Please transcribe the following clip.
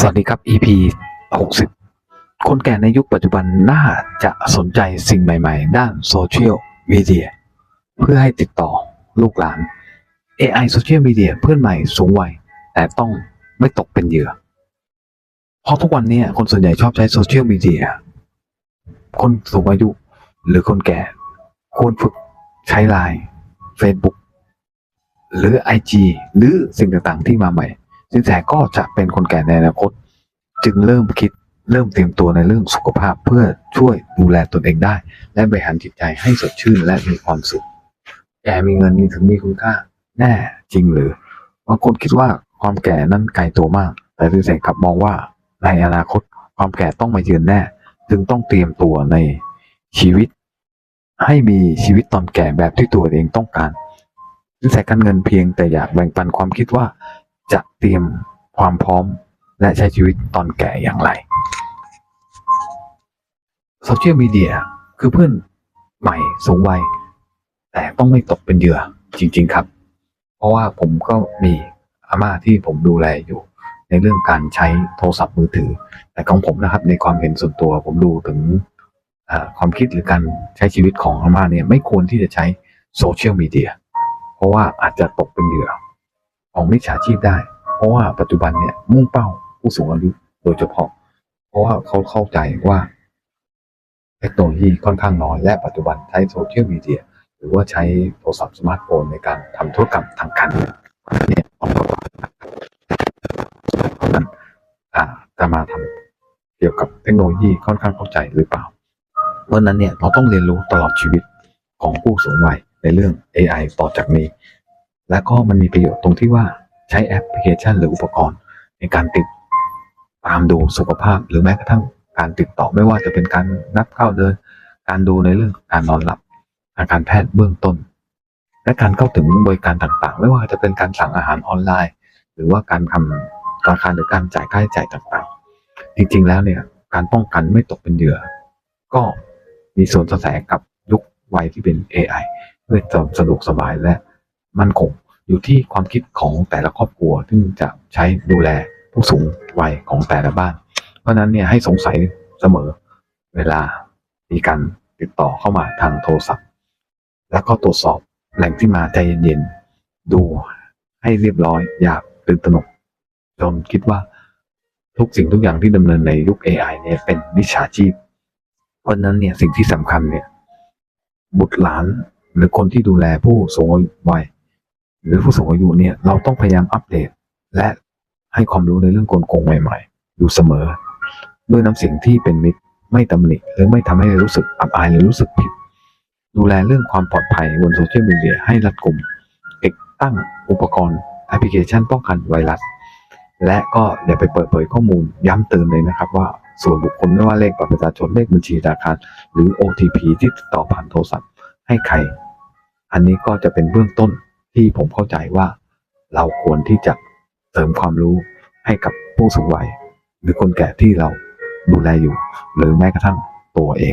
สวัสดีครับ EP 60 คนแก่ในยุคปัจจุบันน่าจะสนใจสิ่งใหม่ๆ ด้านโซเชียลมีเดียเพื่อให้ติดต่อลูกหลาน AI โซเชียลมีเดียเพื่อนใหม่สูงวัย แต่ต้องไม่ตกเป็นเหยื่อ เพราะทุกวันนี้คนส่วนใหญ่ชอบใช้โซเชียลมีเดีย คนสูงอายุหรือคนแก่ควรฝึกใช้ไลน์ Facebook หรือ IG หรือสิ่งต่างๆที่มาใหม่ สินแสก็จะเป็นคนแก่ในอนาคต จึงเริ่มคิดเริ่มเตรียมตัวในเรื่องสุขภาพเพื่อช่วยดูแลตนเองได้ และบริหารจิตใจให้สดชื่นและมีความสุขแก่มีเงินมีถึงมีคุณค่า แน่จริงหรือบางคนคิดว่าความแก่นั้นไกลตัวมาก แต่สินแสกลับมองว่าในอนาคตความแก่ต้องมาเยือนแน่ จึงต้องเตรียมตัวในชีวิต ให้มีชีวิตตอนแก่แบบที่ตัวเองต้องการสินแสการเงินเพียงแต่อยากแบ่งปันความคิดว่า จะเตรียมความพร้อมและใช้ชีวิตตอนแก่อย่างไรโซเชียลมีเดียคือเพื่อนใหม่สูงวัย แต่ต้องไม่ตกเป็นเหยื่อจริง ๆ ครับ เพราะว่าผมก็มีอาม่าที่ผมดูแลอยู่ ในเรื่องการใช้โทรศัพท์มือถือ แต่ของผมนะครับ ในความเห็นส่วนตัวผมดูถึงความคิดหรือการใช้ชีวิตของอาม่าเนี่ยไม่ควรที่จะใช้โซเชียลมีเดียเพราะว่าอาจจะตกเป็นเหยื่อ ของมิจฉาชีพได้ เพราะว่าปัจจุบันเนี่ยมุ่งเป้าผู้สูงอายุโดยเฉพาะ เพราะว่าเขาเข้าใจว่า เทคโนโลยีค่อนข้างน้อยและปัจจุบันใช้โซเชียลมีเดียหรือว่าใช้โทรศัพท์สมาร์ทโฟนในการทำธุรกรรมทางการเงินเนี่ยต้องระวังเพราะนั้นอ่าจะมาทำเกี่ยวกับเทคโนโลยีค่อนข้างเข้าใจหรือเปล่า เพราะนั้นเนี่ยเราต้องเรียนรู้ตลอดชีวิตของผู้สูงวัยในเรื่อง AI ต่อจากนี้ และก็มันมีประโยชน์ตรงที่ว่าใช้แอปพลิเคชันหรืออุปกรณ์ ในการติดตามดูสุขภาพหรือแม้กระทั่งการติดต่อไม่ว่าจะเป็นการนับเข้าเดิน การดูในเรื่องการนอนหลับอาการแพทย์เบื้องต้น และการเข้าถึงบริการต่างๆ ไม่ว่าจะเป็นการสั่งอาหารออนไลน์ หรือว่าการทำราคาหรือการจ่ายค่าใช้จ่ายต่างๆ จริงๆแล้วเนี่ยการป้องกันไม่ตกเป็นเหยื่อ ก็มีส่วนสแสกับยุควัยที่เป็น AI เพื่อความสะดวกสบายและ มั่นคง อยู่ที่ความคิดของแต่ละครอบครัวที่จะใช้ดูแลผู้สูงวัยของแต่ละบ้าน เพราะฉะนั้นเนี่ยให้สงสัยเสมอเวลามีการติดต่อเข้ามาทางโทรศัพท์ แล้วก็ตรวจสอบแหล่งที่มาใจเย็นๆดูให้เรียบร้อยอย่าตื่นตระหนกจนคิดว่าทุกสิ่งทุกอย่างที่ดำเนินในยุค AI เนี่ยเป็นมิจฉาชีพ เพราะฉะนั้นเนี่ยสิ่งที่สำคัญเนี่ยบุตรหลานหรือคนที่ดูแลผู้สูงวัย หรือผู้สูงอายุเนี่ยเราต้องพยายามอัปเดต และให้ความรู้ในเรื่องกลโกงใหม่ๆ อยู่เสมอ ด้วยน้ำเสียงที่เป็นมิตรไม่ตำหนิหรือไม่ทำให้รู้สึกอับอายหรือรู้สึกผิด ดูแลเรื่องความปลอดภัยบนโซเชียลมีเดียให้รัดกุมติดตั้งอุปกรณ์แอปพลิเคชันป้องกันไวรัส และก็อย่าไปเปิดเผยข้อมูลย้ำเตือนเลยนะครับว่าส่วนบุคคลไม่ว่าเลขบัตรประชาชนเลขบัญชีธนาคารหรือ OTP ที่ติดต่อผ่านโทรศัพท์ให้ใคร อันนี้ก็จะเป็นเบื้องต้น ที่ผมเข้าใจว่าเราควรที่จะเสริมความรู้ให้กับผู้สูงวัย หรือคนแก่ที่เราดูแลอยู่ หรือแม้กระทั่งตัวเอง